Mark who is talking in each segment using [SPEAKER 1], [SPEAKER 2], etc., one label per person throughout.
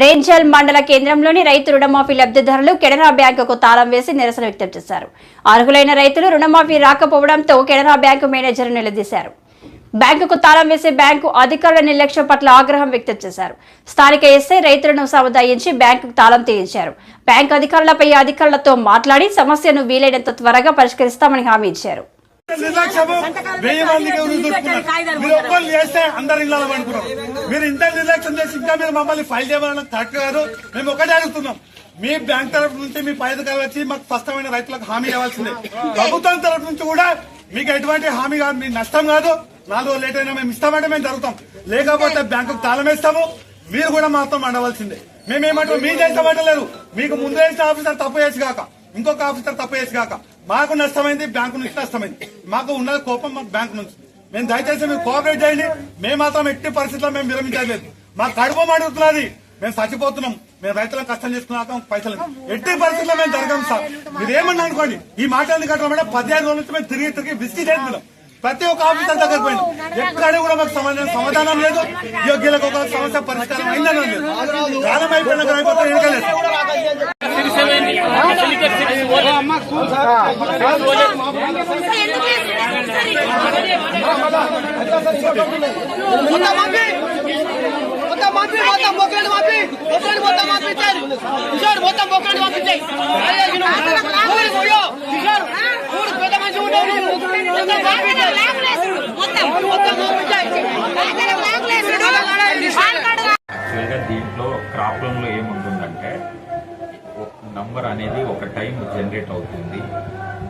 [SPEAKER 1] రేంజల్ మండల కేంద్రంలోని రైతు రుణమాఫీ లబ్ధిదారులు కెనరా బ్యాంకుకు తాళం వేసి నిరసన వ్యక్తం చేశారు. అర్హులైన రైతులు రుణమాఫీ రాకపోవడంతో కెనరా బ్యాంకు మేనేజర్ నిలదీశారు. బ్యాంకుకు తాళం వేసే బ్యాంకు అధికారుల నిర్లక్ష్యం పట్ల ఆగ్రహం వ్యక్తం చేశారు. స్థానిక ఎస్ఐ రైతులను సముదాయించి బ్యాంకుకు తాళం తీయించారు. బ్యాంకు అధికారులపై అధికారులతో మాట్లాడి సమస్యను వీలైనంత త్వరగా పరిష్కరిస్తామని హామీ ఇచ్చారు.
[SPEAKER 2] నిర్లక్ష్యము వెయ్యి మందికి దొరుకుతున్నారు? మీరు ఒక్కరు చేస్తే అందరు ఇళ్ళ అనుకున్నారు మీరు ఇంత నిర్లక్ష్యం చేసి ఇంకా మీరు మమ్మల్ని ఫైల్ చేయమని కరెక్ట్ కాదు. మేము ఒకటే అడుగుతున్నాం. మీ బ్యాంక్ తరఫు నుంచి మీ పై అధికారులు వచ్చి మాకు స్పష్టమైన రైతులకు హామీ ఇవ్వాల్సిందే. ప్రభుత్వం తరఫు నుంచి కూడా మీకు ఎటువంటి హామీ కాదు మీ నష్టం కాదు. నాలుగు రోజులు లేట్ అయినా మేము ఇస్తామంటే మేము జరుగుతాం. లేకపోతే బ్యాంకు తాళం వేస్తాము మీరు కూడా మాతో మండవలసిందే. మేమేమంటాం మీ చేస్తామంటే మీకు ముందు వేసిన ఆఫీసర్ తప్పు చేసి కాక. ఇంకొక ఆఫీసర్ తప్పు చేసి కాక. మాకు నష్టమైంది బ్యాంకు నుంచి నష్టమైంది. మాకు ఉన్నది కోపం మాకు బ్యాంకు నుంచి. మేము దయచేసి మీరు కోఆపరేట్ చేయండి మేము మాత్రం ఎట్టి పరిస్థితుల్లో మేము విరమించలేదు మాకు కడుపు మాడుతున్నది మేము చచ్చిపోతున్నాం మేము రైతులకు కష్టం చేసుకున్నాక పైసలు ఎట్టి పరిస్థితుల్లో మేము జరగం సార్ మీరు ఏమన్నా అనుకోండి ఈ మాట ఎందుకు పదిహేను రోజుల నుంచి మేము తిరిగి తిరిగి విసిగి చేస్తున్నాం ప్రతి ఒక్క ఆఫీసర్ దగ్గర పోయినా ఎక్కడ కూడా మాకు సమాధానం సమాధానం లేదు యోగ్యులకు ఒక సమస్య పరిష్కారం అయిందని లేదు కాలం అయిపోయిన అయిపోతే ఎనకలేదు
[SPEAKER 3] మొత్తం మాపి మొత్తం బొక్కలు మాపి బొక్కలు మొత్తం మాపించారు కిషోర్ మొత్తం బొక్కలు మాపించాయి కిషోర్ ఊరు పెద్ద మనిషి మొత్తం
[SPEAKER 4] యాక్చువల్గా దీంట్లో క్రాప్ లోన్లో ఏముంటుందంటే నంబర్ అనేది ఒక టైం జనరేట్ అవుతుంది.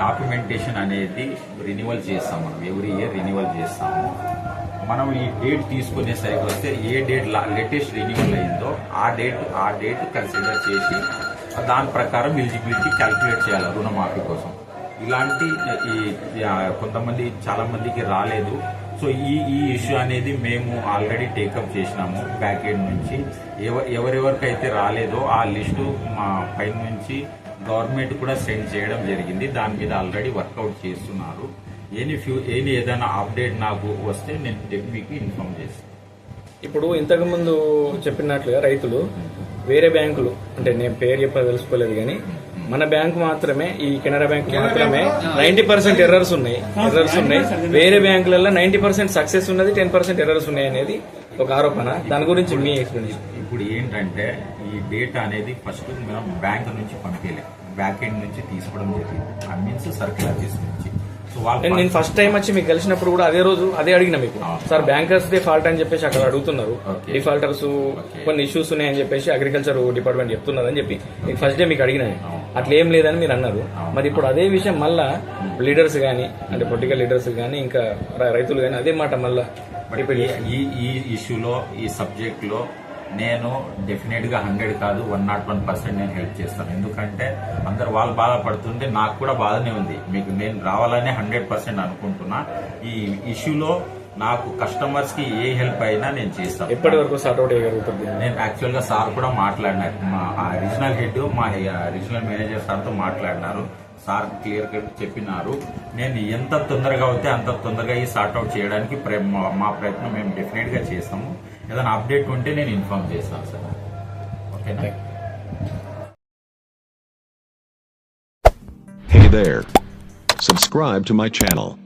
[SPEAKER 4] డాక్యుమెంటేషన్ అనేది రినివల్ చేస్తాం మనం ఎవ్రీ ఇయర్ రినివల్ చేస్తాము. మనం ఈ డేట్ తీసుకునేసరికి వస్తే ఏ డేట్ లేటెస్ట్ రినివల్ అయిందో ఆ డేట్ ఆ డేట్ కన్సిడర్ చేసి దాని ప్రకారం ఎలిజిబిలిటీ క్యాల్కులేట్ చేయాలి రుణమాఫీ కోసం. ఇలాంటి ఈ కొంతమంది చాలా మందికి రాలేదు. సో ఈ ఈ ఇష్యూ అనేది మేము ఆల్రెడీ టేకప్ చేసినాము బ్యాక్ ఎండ్ నుంచి. ఎవ ఎవరెవరికైతే రాలేదో ఆ లిస్టు మా పై నుంచి గవర్నమెంట్ కూడా సెండ్ చేయడం జరిగింది. దాని మీద ఆల్రెడీ వర్కౌట్ చేస్తున్నారు. ఏని ఫ్యూ ఏని ఏదైనా అప్డేట్ నాకు వస్తే నేను మీకు ఇన్ఫార్మ్ చేస్తాను.
[SPEAKER 5] ఇప్పుడు ఇంతకు ముందు చెప్పినట్లుగా రైతులు వేరే బ్యాంకులు అంటే నేను పేరు చెప్ప తెలుసుకోలేదు కానీ మన బ్యాంకు మాత్రమే ఈ కెనరా బ్యాంక్ మాత్రమే నైన్టీ పర్సెంట్ ఎర్రర్స్ ఉన్నాయి. ఎర్రర్స్ ఉన్నాయి. వేరే బ్యాంకులలో నైన్టీ పర్సెంట్ సక్సెస్ ఉన్నది టెన్ పర్సెంట్ ఎర్రర్స్ ఉన్నాయి అనేది ఒక ఆరోపణ. దాని గురించి మీ ఎక్స్ప్లెనేషన్
[SPEAKER 4] ఇప్పుడు ఏంటంటే ఈ డేటా అనేది ఫస్ట్ మనం బ్యాంక్ నుంచి పంపించలేం బ్యాక్ ఎండ్ నుంచి తీసుకోవడం జరిగింది. ఆ మీన్స్ సర్కిల్ ఆఫీస్ నుంచి. సో
[SPEAKER 5] అంటే నేను
[SPEAKER 4] వాళ్ళు
[SPEAKER 5] ఫస్ట్ టైం వచ్చి మీకు కలిసినప్పుడు కూడా అదే రోజు అదే అడిగిన మీకు. సార్ బ్యాంకర్స్ దే ఫాల్ట్ అని చెప్పేసి అక్కడ అడుగుతున్నారు. డిఫాల్టర్స్ కొన్ని ఇష్యూస్ ఉన్నాయని చెప్పేసి అగ్రికల్చర్ డిపార్ట్మెంట్ చెప్తున్నదని చెప్పి. మీకు ఫస్ట్ డే మీకు అడిగిన. అట్లా ఏం లేదని మీరు అన్నారు. మరి ఇప్పుడు అదే విషయం మళ్ళా లీడర్స్ గానీ అంటే పొలిటికల్ లీడర్స్ గానీ ఇంకా రైతులు గానీ అదే మాట మళ్ళా
[SPEAKER 4] ఈ- ఈ ఈ ఇష్యూలో ఈ సబ్జెక్ట్లో నేను డెఫినెట్గా హండ్రెడ్ కాదు వన్ నాట్ వన్ పర్సెంట్ నేను హెల్ప్ చేస్తాను. ఎందుకంటే అందరు వాళ్ళు బాధపడుతుంటే నాకు కూడా బాధనే ఉంది. మీకు నేను రావాలనే హండ్రెడ్ పర్సెంట్ అనుకుంటున్నా. ఈ ఇష్యూలో నాకు కస్టమర్స్కి ఏ హెల్ప్ అయినా నేను చేస్తాను.
[SPEAKER 5] ఎప్పటి వరకు సార్ట్ అవుట్ చేయగలుగుతుంది
[SPEAKER 4] నేను యాక్చువల్గా సార్ కూడా మాట్లాడినారు. మా రీజనల్ హెడ్ మా రీజనల్ మేనేజర్ సార్తో మాట్లాడినారు. సార్ క్లియర్గా చెప్పినారు. నేను ఎంత తొందరగా అవుతే అంత తొందరగా ఈ సార్ట్ అవుట్ చేయడానికి ప్ర- మా- మా ప్రయత్నం మేము డెఫినెట్గా చేస్తాము. ఏదైనా అప్డేట్ ఉంటే నేను ఇన్ఫార్మ్ చేస్తాను సార్. ఓకేనా?
[SPEAKER 6] Hey there. Subscribe to my channel.